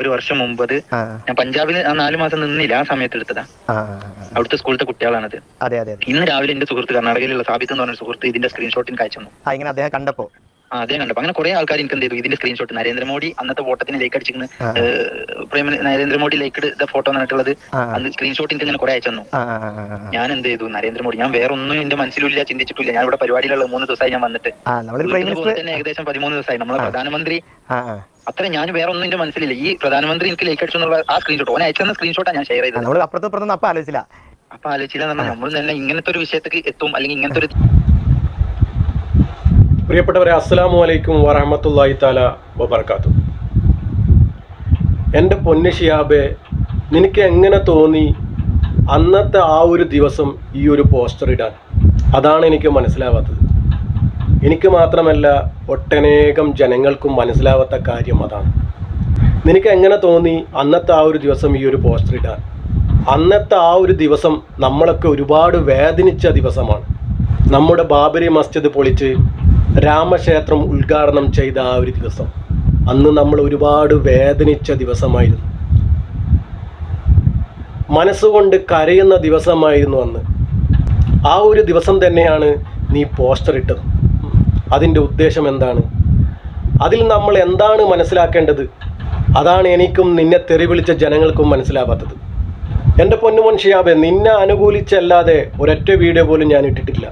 ഒരു വർഷം മുമ്പ് അത് ഞാൻ പഞ്ചാബിൽ ആ നാല് മാസം നിന്നില്ല ആ സമയത്ത് എടുത്തതാ. അവിടുത്തെ സ്കൂളിലത്തെ കുട്ടികളാണത്. ഇന്ന് രാവിലെ എന്റെ സുഹൃത്ത് കർണാടകയിലുള്ള സാബിത്ത് എന്ന് പറഞ്ഞ സുഹൃത്ത് ഇതിന്റെ സ്ക്രീൻഷോട്ടിന് ഇങ്ങനെ അദ്ദേഹം കണ്ടപ്പോ? അതെ കണ്ടപ്പോ. അങ്ങനെ കുറെ ആൾക്കാർ എനിക്ക് എന്ത് ചെയ്തു? ഇതിന്റെ സ്ക്രീൻഷോട്ട് നരേന്ദ്രമോദി അന്നത്തെ വോട്ടത്തിന് ലൈക്ക് അടിച്ചിരുന്നു. പ്രേമ നരേന്ദ്രമോദി ലൈക്ക് ഇട്ട ഫോട്ടോ എന്നിട്ടുള്ളത് അന്ന് സ്ക്രീൻഷോട്ട് എനിക്ക് ഇങ്ങനെ കുറെ അയച്ചു തന്നു. ഞാൻ എന്ത് ചെയ്തു? നരേന്ദ്രമോദി ഞാൻ വേറെ ഒന്നും എന്റെ മനസ്സിലില്ല ചിന്തിച്ചിട്ടില്ല ഞാൻ ഇവിടെ പരിപാടിയിലുള്ള മൂന്ന് ദിവസമായി ഞാൻ വന്നിട്ട്. ഏകദേശം പതിമൂന്ന് ദിവസമായി. നമ്മളെ പ്രധാനമന്ത്രി അത്ര ഞാൻ വേറെ ഒന്നും എന്റെ മനസ്സിലില്ല. ഈ പ്രധാനമന്ത്രി എനിക്ക് ലൈക്ക് അടിച്ചു എന്നുള്ള ആ സ്ക്രീൻഷോട്ട് ഓൻ അയച്ചു തന്ന സ്ക്രീൻഷോട്ടാണ് ഞാൻ ഷെയർ ചെയ്തത്. നമ്മൾ അപ്പുറത്ത് അപ്പൊ ആലോചിച്ചില്ല. അപ്പൊ ആലോചിച്ചില്ല നമ്മൾ തന്നെ ഇങ്ങനത്തെ ഒരു വിഷയത്തേക്ക് എത്തും അല്ലെങ്കിൽ ഇങ്ങനത്തെ ഒരു പ്രിയപ്പെട്ടവരെ അസ്സാം വലൈക്കും വറഹമത്തല്ലാഹി താല വബർക്കാത്തു എന്റെ പൊന്നു ഷിയാബെ നിനക്ക് എങ്ങനെ തോന്നി അന്നത്തെ ആ ഒരു ദിവസം ഈ ഒരു പോസ്റ്റർ ഇടാൻ? അതാണ് എനിക്ക് മനസ്സിലാവാത്തത്. എനിക്ക് മാത്രമല്ല ഒട്ടനേകം ജനങ്ങൾക്കും മനസ്സിലാവാത്ത കാര്യം അതാണ്. നിനക്ക് എങ്ങനെ തോന്നി അന്നത്തെ ആ ഒരു ദിവസം ഈ ഒരു പോസ്റ്റർ ഇടാൻ? അന്നത്തെ ആ ഒരു ദിവസം നമ്മളൊക്കെ ഒരുപാട് വേദനിച്ച ദിവസമാണ്. നമ്മുടെ ബാബരി മസ്ജിദ് പൊളിച്ച് രാമക്ഷേത്രം ഉദ്ഘാടനം ചെയ്ത ആ ഒരു ദിവസം. അന്ന് നമ്മൾ ഒരുപാട് വേദനിച്ച ദിവസമായിരുന്നു. മനസ്സുകൊണ്ട് കരയുന്ന ദിവസമായിരുന്നു അന്ന്. ആ ഒരു ദിവസം തന്നെയാണ് നീ പോസ്റ്റർ ഇട്ടത്. അതിന്റെ ഉദ്ദേശം എന്താണ്? അതിൽ നമ്മൾ എന്താണ് മനസ്സിലാക്കേണ്ടത്? അതാണ് എനിക്കും നിന്നെ തെറിവിളിച്ച ജനങ്ങൾക്കും മനസ്സിലാവാത്തത്. എന്റെ പൊന്നുമോൻ ഷിയാബെ നിന്നെ അനുകൂലിച്ചല്ലാതെ ഒരൊറ്റ വീഡിയോ പോലും ഞാൻ ഇട്ടിട്ടില്ല.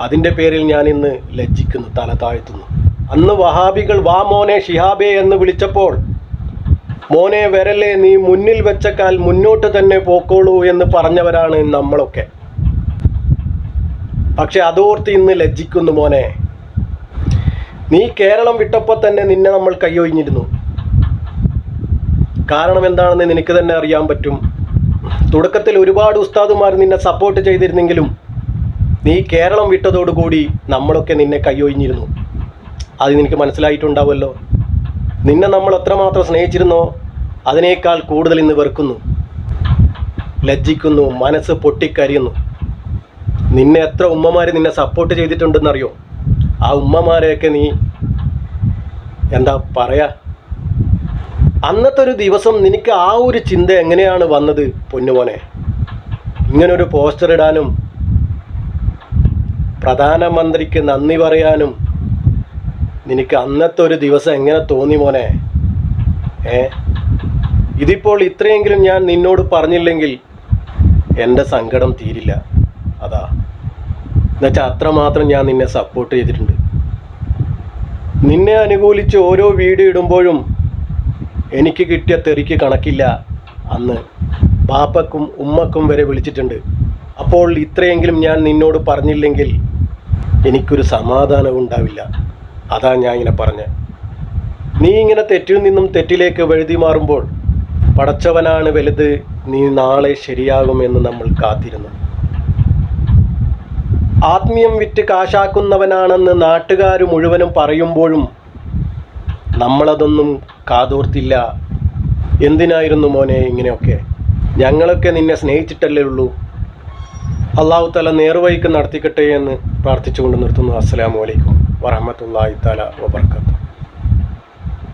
അതിന്റെ പേരിൽ ഞാൻ ഇന്ന് ലജ്ജിക്കുന്നു തല താഴ്ത്തുന്നു. അന്ന് വഹാബികൾ വാ മോനെ ഷിഹാബെ എന്ന് വിളിച്ചപ്പോൾ മോനെ വരല്ലേ നീ മുന്നിൽ വെച്ചക്കാൽ മുന്നോട്ട് തന്നെ പോക്കോളൂ എന്ന് പറഞ്ഞവരാണ് നമ്മളൊക്കെ. പക്ഷെ അതോർത്ത് ഇന്ന് ലജ്ജിക്കുന്നു മോനെ. നീ കേരളം വിട്ടപ്പോൾ തന്നെ നിന്നെ നമ്മൾ കൈയൊഴിഞ്ഞിരുന്നു. കാരണം എന്താണെന്ന് നിനക്ക് തന്നെ അറിയാൻ പറ്റും. തുടക്കത്തിൽ ഒരുപാട് ഉസ്താദുമാർ നിന്നെ സപ്പോർട്ട് ചെയ്തിരുന്നെങ്കിലും നീ കേരളം വിട്ടതോടുകൂടി നമ്മളൊക്കെ നിന്നെ കൈയൊഴിഞ്ഞിരുന്നു. അത് നിനക്ക് മനസ്സിലായിട്ടുണ്ടാവുമല്ലോ. നിന്നെ നമ്മൾ എത്രമാത്രം സ്നേഹിച്ചിരുന്നോ അതിനേക്കാൾ കൂടുതൽ ഇന്ന് വെറുക്കുന്നു. ലജ്ജിക്കുന്നു മനസ്സ് പൊട്ടിക്കരിയുന്നു. നിന്നെ എത്ര ഉമ്മമാർ നിന്നെ സപ്പോർട്ട് ചെയ്തിട്ടുണ്ടെന്നറിയോ? ആ ഉമ്മമാരെയൊക്കെ നീ എന്താ പറയാ? അന്നത്തെ ഒരു ദിവസം നിനക്ക് ആ ഒരു ചിന്ത എങ്ങനെയാണ് വന്നത് പൊന്നുമോനെ? ഇങ്ങനൊരു പോസ്റ്റർ ഇടാനും പ്രധാനമന്ത്രിക്ക് നന്ദി പറയാനും നിനക്ക് അന്നത്തെ ഒരു ദിവസം എങ്ങനെ തോന്നി മോനെ? ഏ? ഇതിപ്പോൾ ഇത്രയെങ്കിലും ഞാൻ നിന്നോട് പറഞ്ഞില്ലെങ്കിൽ എന്റെ സങ്കടം തീരില്ല. അതാ. എന്നുവെച്ചാൽ അത്രമാത്രം ഞാൻ നിന്നെ സപ്പോർട്ട് ചെയ്തിട്ടുണ്ട്. നിന്നെ അനുകൂലിച്ച് ഓരോ വീഡിയോ ഇടുമ്പോഴും എനിക്ക് കിട്ടിയ തെറിക്ക് കണക്കില്ല അന്ന് പാപ്പക്കും ഉമ്മക്കും വരെ വിളിച്ചിട്ടുണ്ട്. അപ്പോൾ ഇത്രയെങ്കിലും ഞാൻ നിന്നോട് പറഞ്ഞില്ലെങ്കിൽ എനിക്കൊരു സമാധാനവും ഉണ്ടാവില്ല. അതാ ഞാൻ ഇങ്ങനെ പറഞ്ഞത് നീ ഇങ്ങനെ തെറ്റിൽ നിന്നും തെറ്റിലേക്ക് വഴുതി മാറുമ്പോൾ പടച്ചവനാണ് വലുത് നീ നാളെ ശരിയാകുമെന്ന് നമ്മൾ കാത്തിരുന്നു. ആത്മീയം വിറ്റ് കാശാക്കുന്നവനാണെന്ന് നാട്ടുകാർ മുഴുവനും പറയുമ്പോഴും നമ്മളതൊന്നും കാതോർത്തില്ല. എന്തിനായിരുന്നു മോനെ ഇങ്ങനെയൊക്കെ? ഞങ്ങളൊക്കെ നിന്നെ സ്നേഹിച്ചിട്ടല്ലേ ഉള്ളൂ. അള്ളാഹു തല നേർവഴിക്ക് നടത്തിക്കട്ടെ എന്ന് പ്രാർത്ഥിച്ചുകൊണ്ട് നിർത്തുന്നു. അസ്സലാമു അലൈക്കും വറഹമത്തല്ലാഹി തല വബർക്കാത്തു